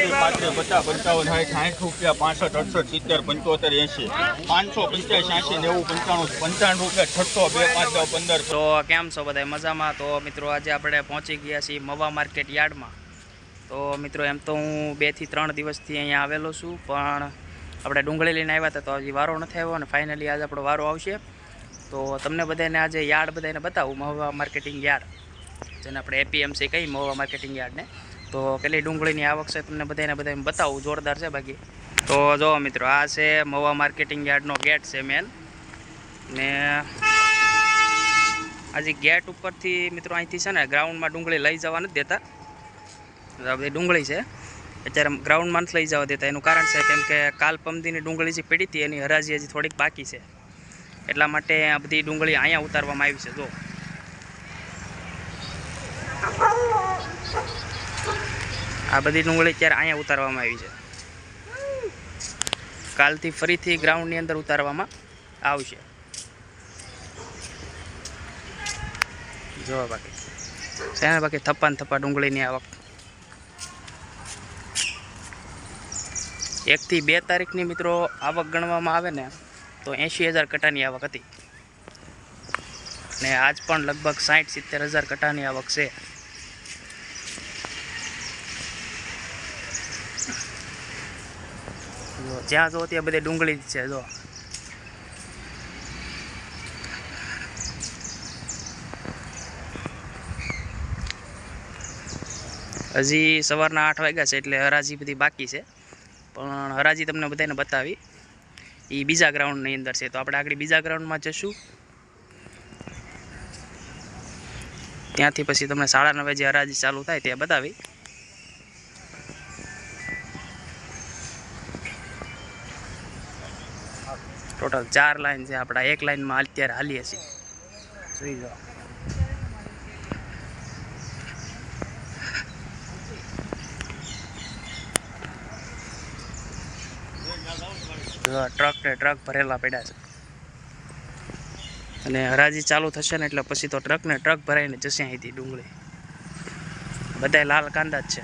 ત્રીસ પાંત્રીસ પચાસ પંચાવન, સાઠ સાઠ પાંચસો, પંચ્યાસી, એંશી પંચાણું પંચાણું રૂપિયા, છસો, બે, પાંચ તો કેમ છો બધા મજામાં? તો મિત્રો આજે આપણે પહોંચી ગયા છીએ મવા માર્કેટ યાર્ડમાં. તો મિત્રો એમ તો હું બેથી ત્રણ દિવસથી અહીંયા આવેલો છું, પણ આપણે ડુંગળી લઈને આવ્યા હતા તો હજી વારો નથી આવ્યો અને ફાઇનલી આજે આપણો વારો આવશે. તો તમને બધાને આજે યાર્ડ બધાને બતાવું મહુવા માર્કેટિંગ યાર્ડ. જેને આપણે એપીએમસી કહી મહુવા માર્કેટિંગ યાર્ડને. તો પેલી ડુંગળીની આવક છે તમને બધાને બધાને બતાવું. જોરદાર છે બાકી. તો જો મિત્રો, આ છે મવા માર્કેટિંગ યાર્ડનો ગેટ છે મેન ને આજે ગેટ ઉપરથી મિત્રો અહીંથી છે ને ગ્રાઉન્ડમાં ડુંગળી લઈ જવા નથી દેતા. બધી ડુંગળી છે. અત્યારે ગ્રાઉન્ડમાં નથી લઈ જવા દેતા. એનું કારણ છે કેમ કે કાલ પમદીની ડુંગળી જે પડી હતી એની હરાજી હજી થોડીક બાકી છે. એટલા માટે આ બધી ડુંગળી અહીંયા ઉતારવામાં આવી છે. જો. આ બધી ડુંગળી અત્યારે અહીંયા ઉતારવામાં આવી છે. કાલથી ફરીથી ગ્રાઉન્ડની અંદર ઉતારવામાં આવશે. જોવા બાકી. છે બાકી? થપ્પા ને થપ્પા ડુંગળીની આવક. એકથી બે તારીખની મિત્રો આવક ગણવામાં આવે ને, તો એંશી હજાર કટાની આવક હતી. ને આજ પણ લગભગ સાઠ સિત્તેર હજાર કટાની આવક છે. જો, જ્યાં જો ત્યાં બધે ડુંગળી જ છે, જો. હજી સવારના આઠ વાગ્યા છે એટલે હરાજી બધી બાકી છે. પણ હરાજી તમને બધાને બતાવી. એ બીજા ગ્રાઉન્ડની અંદર છે, તો આપણે આગળ બીજા ગ્રાઉન્ડમાં જશું. ત્યાંથી પછી તમને સાડા નવે જે હરાજી ચાલુ થાય તે બતાવી. ટોટલ ચાર લાઈન છે આપણા. એક લાઈનમાં અત્યારે હાલીએ છીએ. જોઈ જાઓ ટ્રક ને ટ્રક ભરેલા પડ્યા છે. અને હરાજી ચાલુ થશે ને એટલે પછી તો ટ્રક ને ટ્રક ભરાઈને જશે અહીંથી ડુંગળી. બધાય લાલ કાંદા જ છે.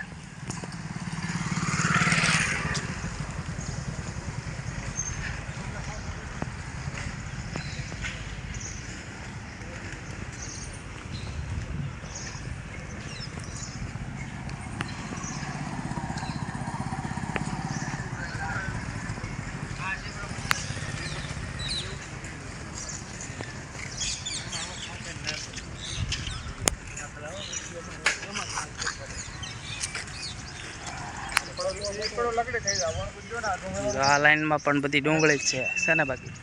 આ લાઈનમાં પણ બધી ડુંગળી જ છે. છે ને બાકી?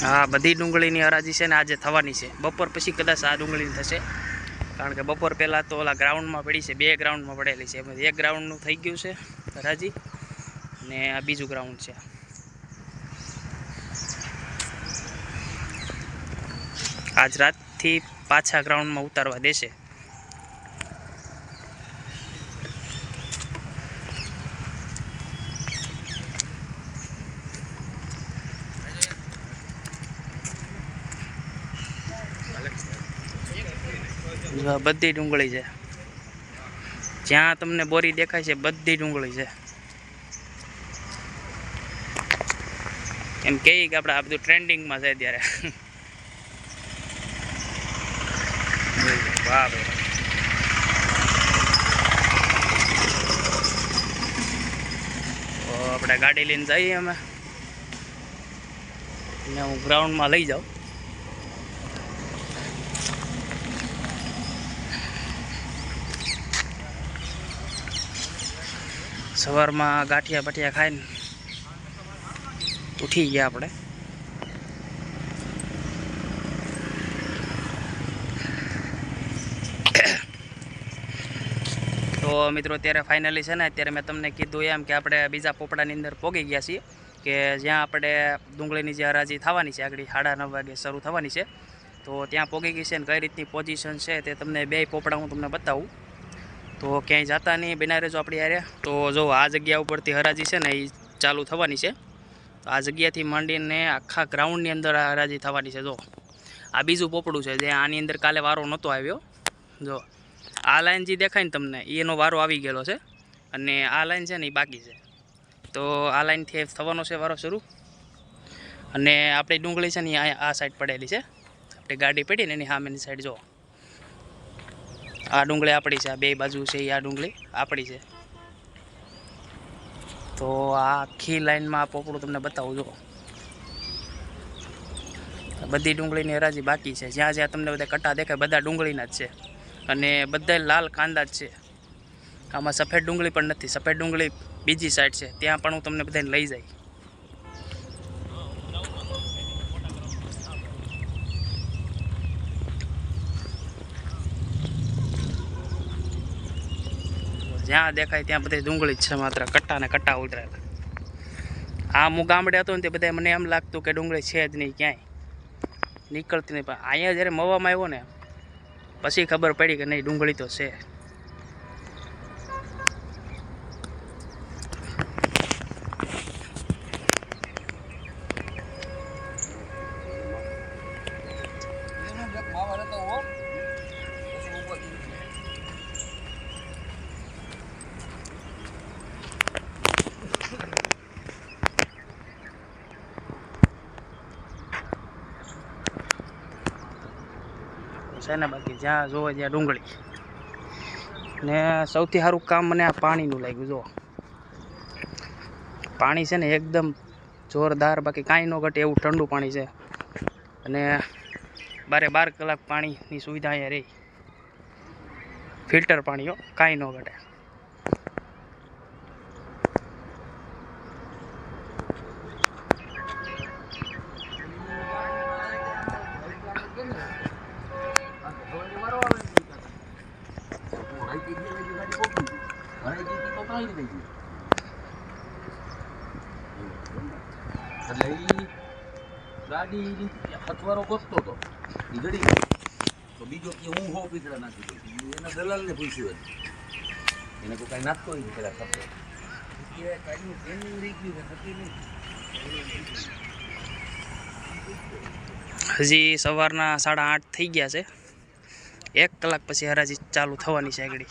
હા, બધી ડુંગળીની હરાજી છે ને આજે થવાની છે. બપોર પછી કદાચ આ ડુંગળી થશે. કારણ કે બપોર પહેલાં તો ઓલા ગ્રાઉન્ડમાં પડી છે, બે ગ્રાઉન્ડમાં પડેલી છે. એમાંથી એક ગ્રાઉન્ડનું થઈ ગયું છે, હરાજી અને આ બીજું ગ્રાઉન્ડ છે. આજ રાતથી પાછા ગ્રાઉન્ડમાં ઉતારવા દેશે. આ બધી ડુંગળી છે. જ્યાં તમને બોરી દેખાય છે, બધી ડુંગળી છે. એમ કહીએ કે આપણે આ બધું ટ્રેન્ડિંગમાં છે ત્યારે વાહ આપણે ગાડી લઈને જઈએ અમે. ને હું ગ્રાઉન્ડમાં લઈ જાઉં. સવારમાં ગાંઠિયા બઠિયા ખાઈને ઉઠી ગયા આપણે. તો મિત્રો, અત્યારે ફાઇનલી છે ને, અત્યારે મેં તમને કીધું એમ કે આપણે બીજા પોપડાની અંદર પોગી ગયા છીએ કે જ્યાં આપણે ડુંગળીની જે હરાજી થવાની છે, આગળ સાડા નવ વાગે શરૂ થવાની છે, તો ત્યાં પોગી ગઈ છે ને, કઈ રીતની પોઝિશન છે તે તમને બે પોપડા હું તમને બતાવું. તો ક્યાંય જતા નહીં બના રહેજો આપણી યારે તો જો આ જગ્યા ઉપરથી હરાજી છે ને એ ચાલુ થવાની છે. તો આ જગ્યાથી માંડીને આખા ગ્રાઉન્ડની અંદર આ હરાજી થવાની છે, જો. આ બીજું પોપડું છે, જે આની અંદર કાલે વારો નહોતો આવ્યો. જો, આ લાઇન જે દેખાય ને તમને, એનો વારો આવી ગયેલો છે. અને આ લાઇન છે ને એ બાકી છે. તો આ લાઇનથી થવાનો છે વારો શરૂ. અને આપણી ડુંગળી છે ને આ સાઈડ પડેલી છે. આપણી ગાડી પડી ને એની સામેની સાઈડ જો. આ ડુંગળી આપણી છે, આ બે બાજુ છે એ આ ડુંગળી આપણી છે. તો આખી લાઈનમાં આ પોપડું તમને બતાવું જો બધી ડુંગળીની હરાજી બાકી છે. જ્યાં જ્યાં તમને બધા કટા દેખાય, બધા ડુંગળીના જ છે. અને બધા લાલ કાંદા જ છે. આમાં સફેદ ડુંગળી પણ નથી. સફેદ ડુંગળી બીજી સાઈડ છે. ત્યાં પણ હું તમને બધાને લઈ જાય. જ્યાં દેખાય ત્યાં બધી ડુંગળી છે માત્ર. કટ્ટા ને કટ્ટા ઉતરેલા આ હું ગામડે હતો ને તે બધા મને એમ લાગતું કે ડુંગળી છે જ નહીં ક્યાંય. નીકળતી નહીં પણ અહીંયા જ્યારે મવામાં આવ્યો ને, પછી ખબર પડી કે નહીં, ડુંગળી તો છે. છે ને બાકી જ્યાં જોવે ત્યાં ડુંગળી. ને સૌથી સારું કામ મને આ પાણીનું લાગ્યું જો પાણી છે ને એકદમ જોરદાર, બાકી કાંઈ ન ઘટે એવું ઠંડુ પાણી છે. અને બારે બાર કલાક પાણીની સુવિધા અહીંયા રહી. ફિલ્ટર પાણીઓ કાંઈ ન ઘટે. એટલે એ ગાડી અથવારો ગોતતો હતો એ ગળી તો બીજો કે હું હો પીતળા નાખી દઉં. એના દલાલને પૂછ્યું હતું એને કોઈ કાંઈ નાખતો હોય પેલા ખબર એ કાંઈનું ટ્રેનિંગ રહી ગયું ને નહીં. હજી સવારના સાડા આઠ થઈ ગયા છે. એક કલાક પછી હરાજી ચાલુ થવાની છે આગળ.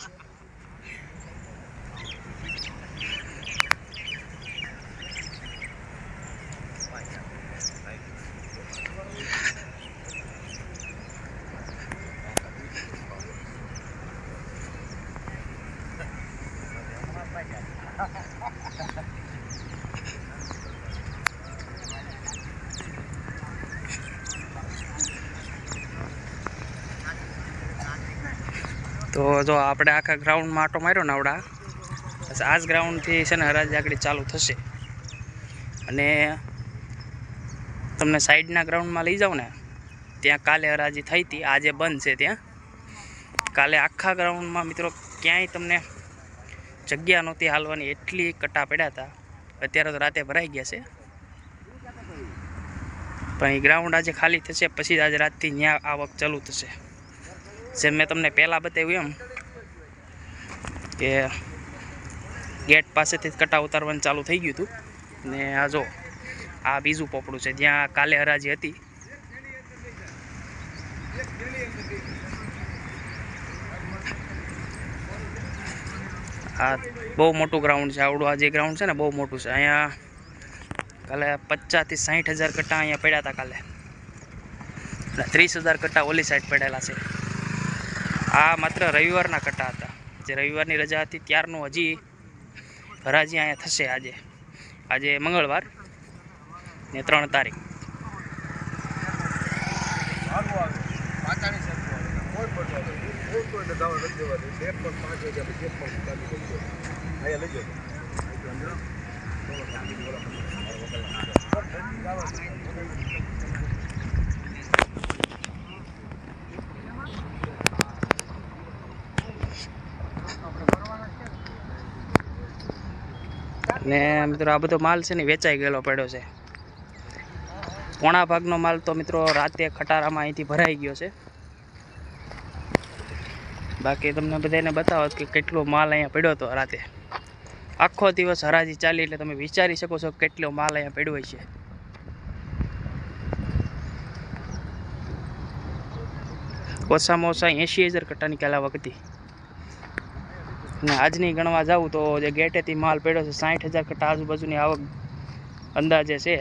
જો આપણે આખા ગ્રાઉન્ડમાં આટો માર્યો ને આવડા આ જ ગ્રાઉન્ડથી છે ને હરાજી આગળ ચાલુ થશે. અને તમને સાઈડના ગ્રાઉન્ડમાં લઈ જાઉં ને, ત્યાં કાલે હરાજી થઈ હતી, આજે બંધ છે ત્યાં. કાલે આખા ગ્રાઉન્ડમાં મિત્રો ક્યાંય તમને જગ્યા નહોતી હાલવાની, એટલી કટા પડ્યા હતા. અત્યારે તો રાતે ભરાઈ ગયા છે. પણ એ ગ્રાઉન્ડ આજે ખાલી થશે, પછી જ આજે રાતથી ત્યાં આવક ચાલુ થશે. જેમ મેં તમને પહેલાં બતાવ્યું એમ કે ગેટ પાસેથી જ કટા ઉતારવાનું ચાલુ થઈ ગયું હતું. ને આ જો, આ બીજું પોપડું છે. જ્યાં કાલે હરાજી હતી. આ બહુ મોટું ગ્રાઉન્ડ છે. આવડું આ જે ગ્રાઉન્ડ છે ને, બહુ મોટું છે. અહીંયા કાલે પચાસથી સાઠ હજાર કટ્ટા અહીંયા પડ્યા હતા કાલે. ત્રીસ હજાર કટ્ટા ઓલી સાઈડ પડેલા છે. આ માત્ર રવિવારના કટ્ટા હતા. જે રવિવારની રજા હતી ત્યારનું હજી હરાજી અહીંયા થશે આજે. આજે મંગળવાર ને ત્રણ તારીખ. ને મિત્રો આ બધો માલ છે ને વેચાઈ ગયેલો પડ્યો છે. પોણા ભાગનો માલ તો મિત્રો રાતે ખટારામાં અહીંથી ભરાઈ ગયો છે. બાકી તમને બધાને બતાવો કે કેટલો માલ અહીંયા પડ્યો હતો રાતે. આખો દિવસ હરાજી ચાલી એટલે તમે વિચારી શકો છો કેટલો માલ અહીંયા પડ્યો છે. ઓછામાં ઓછા એંશી હજાર કટ્ટાની કાલ વખતે અને આજની ગણવા જાઉં તો જે ગેટેથી માલ પડ્યો છે, સાઠ હજાર કરતાં આજુબાજુની આવક અંદાજે છે.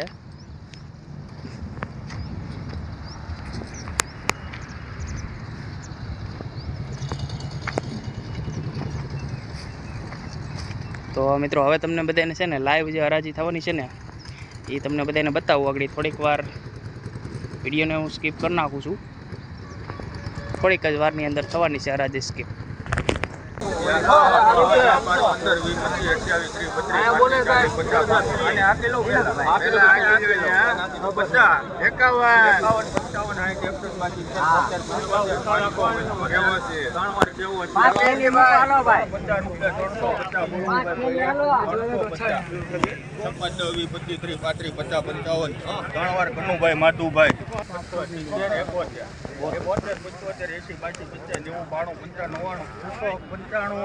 તો મિત્રો, હવે તમને બધાને છે ને લાઈવ જે હરાજી થવાની છે ને એ તમને બધાને બતાવું આગળ. થોડીક વાર વિડીયોને હું સ્કીપ કરી નાખું છું. થોડીક જ વારની અંદર થવાની છે હરાજી સ્કીપ પંદર વીસ પચીસ ત્રીસ બત્રીસ પચાસ પંચાવન સાઠ એકસઠ સિત્તેર એકોતેર એકોતેર પંચોતેર એસી બાસી પચાસ નેવું બાણું પંચાણું નવ્વાણું પંચાણું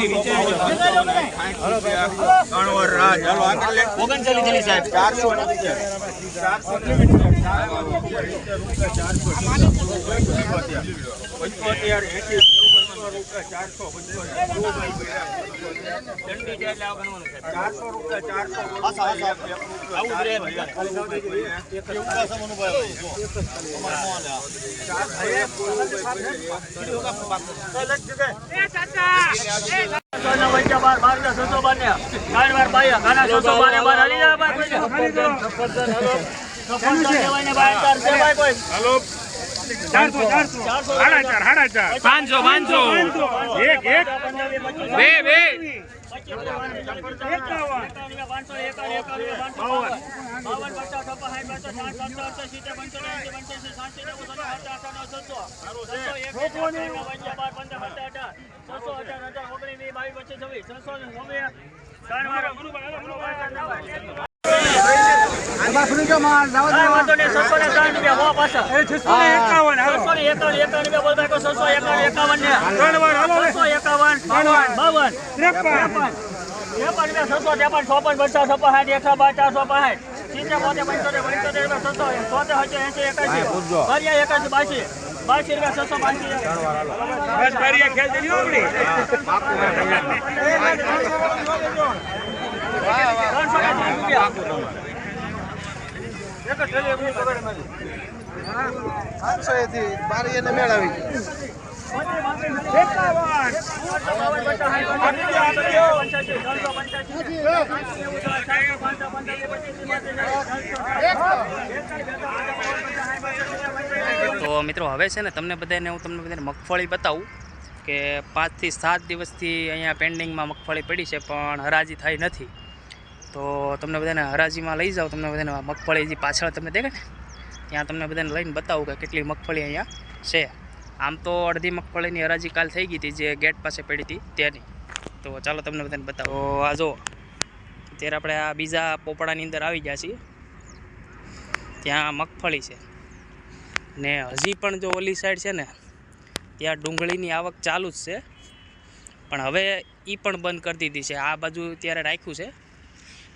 સોળ અઠાવીસ બાવીસ પચીસ ત્રીસ પાંત્રીસ ચાલીસ પચાસ બાવન પંચાવન સાઠ એકસઠ બાસઠ પાસઠ અહીંયા ધ્યાન રાખજો અડસઠ સાતસો અડસઠ એસી એસી એસી એસી એકાઈ બાઈ રૂપિયા છસો આઠસો આઠસો રૂપિયા આઠસો ચારસો પંચોતેર એસી ચારસો ચારસો રૂપિયા પાંચસો તો મિત્રો હવે છે ને તમને બધાને હું તમને બધાને મગફળી બતાવું કે પાંચથી સાત દિવસથી અહીંયા પેન્ડિંગમાં મગફળી પડી છે પણ હરાજી થઈ નથી. તો તમને બધાને હરાજીમાં લઈ જાઓ, તમને બધાને મગફળી પાછળ તમને દેખાય ને, ત્યાં તમને બધાને લઈને બતાવું કે કેટલી મગફળી અહીંયા છે. આમ તો અડધી મગફળીની હરાજી કાલ થઈ ગઈ હતી, જે ગેટ પાસે પડી હતી તેની તો ચાલો તમને બધાને બતાવો. આ જો અત્યારે આપણે આ બીજા પોપડાની અંદર આવી ગયા છીએ. ત્યાં મગફળી છે. ને હજી પણ જો ઓલી સાઈડ છે ને, ત્યાં ડુંગળીની આવક ચાલુ જ છે. પણ હવે એ પણ બંધ કરી દીધી છે. આ બાજુ ત્યારે રાખ્યું છે.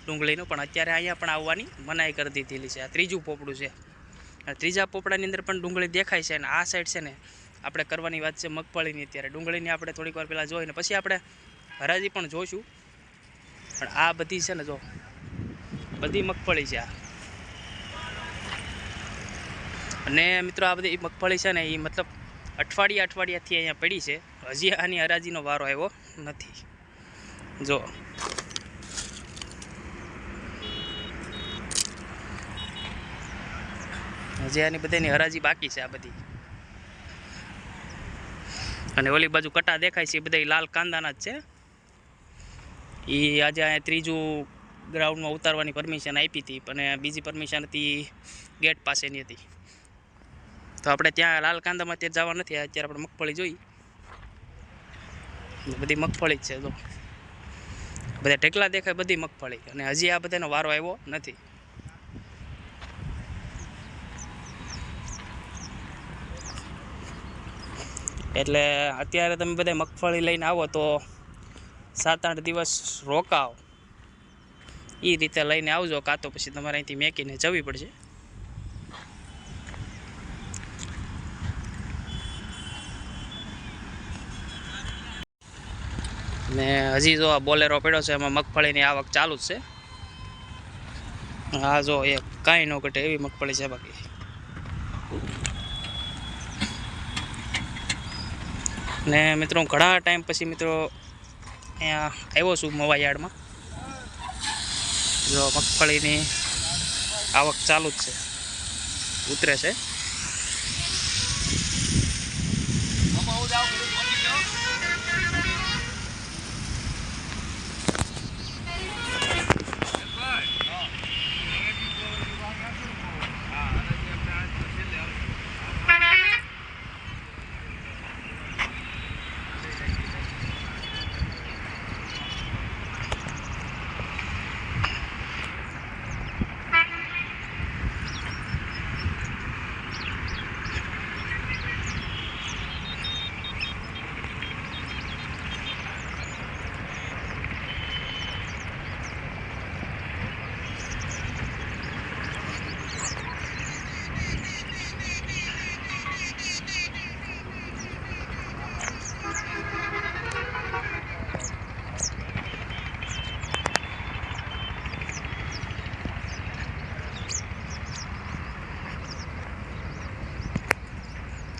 ડુંગળીનું પણ અત્યારે અહીંયા પણ આવવાની મનાઈ કરી દીધેલી છે. આ ત્રીજું પોપડું છે. ત્રીજા પોપડાની અંદર પણ ડુંગળી દેખાય છે અને આ સાઈડ છે ને આપણે કરવાની વાત છે મગફળીની અત્યારે. ડુંગળીની આપણે થોડીક વાર પહેલાં જોઈને, પછી આપણે હરાજી પણ જોઈશું. પણ આ બધી છે ને જો, બધી મગફળી છે આ. અને મિત્રો આ બધી મગફળી છે ને એ મતલબ અઠવાડિયા અઠવાડિયાથી અહીંયા પડી છે. હજી આની હરાજીનો વારો આવ્યો નથી. જો હજી આની બધાની હરાજી બાકી છે આ બધી. અને ઓલી બાજુ કટા દેખાય છે, એ બધા લાલ કાંદાના જ છે. એ આજે અહીંયા ત્રીજું ગ્રાઉન્ડમાં ઉતારવાની પરમિશન આપી હતી અને બીજી પરમિશન હતી ગેટ પાસેની હતી. તો આપણે ત્યાં લાલ કાંદામાં ત્યાં જવા નથી અત્યારે આપણે મગફળી જોઈ. બધી મગફળી જ છે તો બધા ટેકલા દેખાય, બધી મગફળી. અને હજી આ બધાનો વારો આવ્યો નથી. એટલે અત્યારે તમે બધા મગફળી લઈને આવો તો સાત આઠ દિવસ રોકાવ. એ રીતે લઈને આવજો, કાં તો પછી તમારે અહીંથી મેકીને જવી પડશે. ને હજી જો આ બોલેરો પડ્યો છે, એમાં મગફળીની આવક ચાલુ જ છે. હા જો એ કાંઈ ન ઘટે એવી મગફળી છે બાકી. ને મિત્રો ઘણા ટાઈમ પછી મિત્રો અહીંયા આવ્યો છું મવા યાર્ડમાં જો મગફળીની આવક ચાલુ જ છે. ઉતરે છે.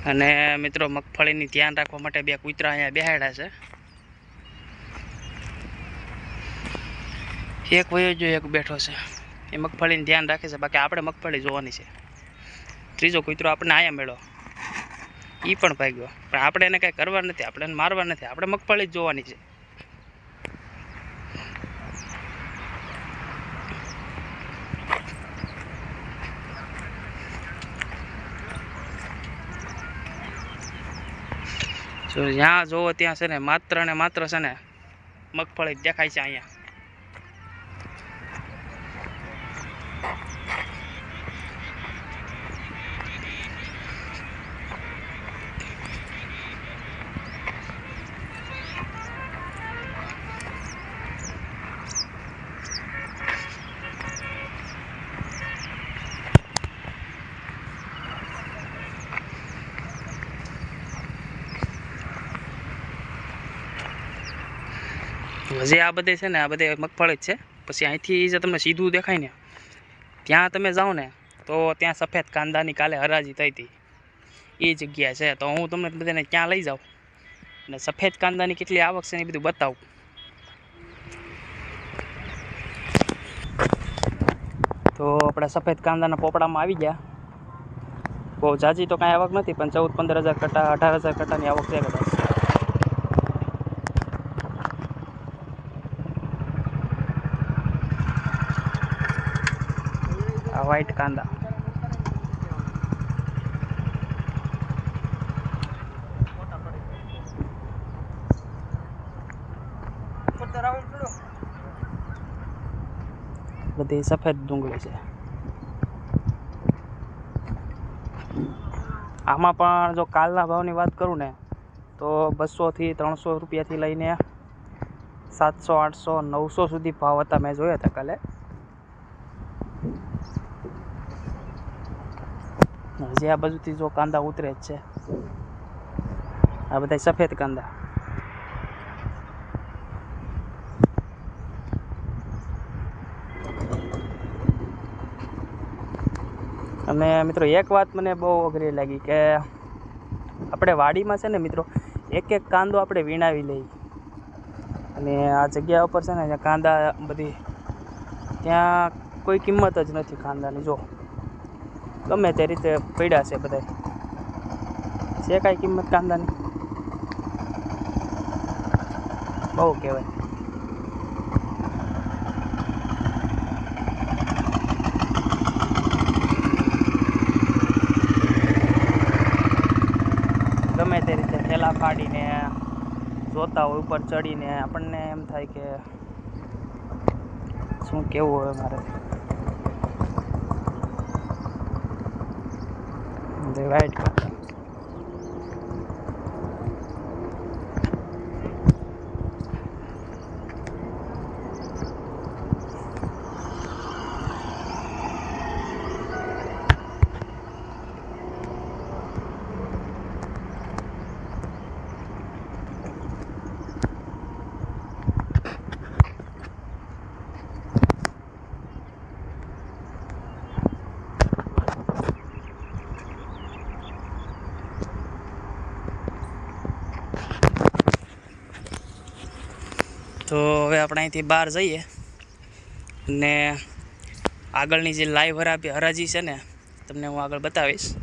અને મિત્રો મગફળીની ધ્યાન રાખવા માટે બે કૂતરા અહીંયા બેહાડ્યા છે. એક વયો જો એક બેઠો છે. એ મગફળીનું ધ્યાન રાખે છે. બાકી આપણે મગફળી જોવાની છે. ત્રીજો કૂતરો આપણે આયા મેળો એ પણ ભાગ્યો. પણ આપણે એને કાંઈ કરવા નથી. આપણે એને મારવા નથી. આપણે મગફળી જ જોવાની છે. જો જ્યાં જોવો ત્યાં છે ને, માત્ર ને માત્ર છે ને મગફળી દેખાય છે અહીંયા. હજી આ બધે છે ને, આ બધે મગફળી જ છે. પછી અહીંથી જે તમને સીધું દેખાય ને, ત્યાં તમે જાઓ ને, તો ત્યાં સફેદ કાંદાની કાલે હરાજી થઈ હતી. એ જગ્યા છે. તો હું તમને બધાને ત્યાં લઈ જાઉં. અને સફેદ કાંદાની કેટલી આવક છે એ બધું બતાવું. તો આપણે સફેદ કાંદાના પોપડામાં આવી ગયા. બહુ જાજી તો કાંઈ આવક નથી, પણ ચૌદ પંદર હજાર કટા, અઢાર હજાર કટાની આવક છે કદાચ આ વ્હાઈટ કાંદા. બધી સફેદ ડુંગળી છે. આમાં પણ જો કાલના ભાવની વાત કરું ને, તો બસોથી ત્રણસો રૂપિયાથી લઈને સાતસો, આઠસો, નવસો સુધી ભાવ હતા મેં જોયા હતા કાલે. હજી આ બાજુથી જો કાંદા ઉતરે જ છે. આ બધા સફેદ કાંદા. અને મિત્રો, એક વાત મને બહુ અઘરી લાગી કે આપણે વાડીમાં છે ને મિત્રો એક એક કાંદો આપણે વીણાવી લઈએ. અને આ જગ્યા ઉપર છે ને કાંદા બધી, ત્યાં કોઈ કિંમત જ નથી કાંદાની, જો. ગમે તે રીતે પડ્યા છે બધા છે કાંઈ કિંમત કાંદાની? બહુ કહેવાય. ગમે તે રીતે થેલા ફાડીને, જોતા હોય, ઉપર ચડીને, આપણને એમ થાય કે શું કેવું હવે મારે the right one. આપણે અહીંથી બહાર જઈએ. ને આગળની જે લાઈવ હરાજી હરાજી છે ને, તમને હું આગળ બતાવીશ.